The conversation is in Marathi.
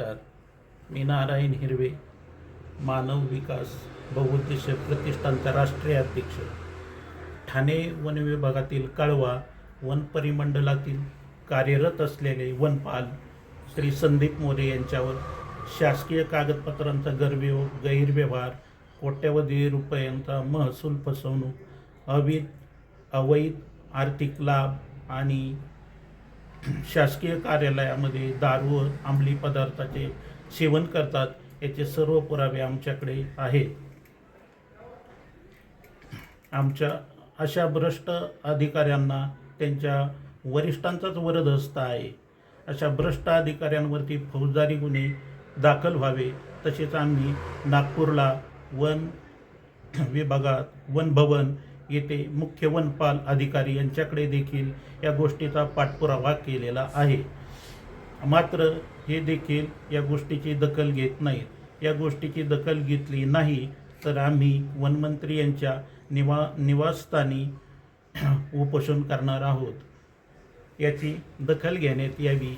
नमस्कार. मी नारायण हिरवे मानव विकास बहुउद्देशीय प्रतिष्ठानचा राष्ट्रीय अध्यक्ष. ठाणे वन विभागातील कळवा वन परिमंडलातील कार्यरत असलेले वनपाल श्री संदीप मोरे यांच्यावर शासकीय कागदपत्रांचा गैरव्यव गैरव्यवहार कोट्यवधी रुपयांचा महसूल फसवणूक अवैध अवैध आर्थिक लाभ आणि शासकीय कार्यालयामध्ये दारू व अंमली पदार्थाचे सेवन करतात याचे सर्व पुरावे आमच्याकडे आहेत. आमच्या अशा भ्रष्ट अधिकाऱ्यांना त्यांच्या वरिष्ठांचाच वरद हस्त आहे. अशा भ्रष्ट अधिकाऱ्यांवरती फौजदारी गुन्हे दाखल व्हावे तसेच आम्ही नागपूरला वन विभागात वन भवन येथे मुख्य वनपाल अधिकारी यांच्याकडे देखील या गोष्टीचा पाठपुरावा केलेला आहे. मात्र हे देखील या गोष्टीची दखल घेत नाहीत. या गोष्टीची दखल घेतली नाही तर आम्ही वनमंत्री यांच्या निवा निवासस्थानी उपोषण करणार आहोत. याची दखल घेण्यात यावी.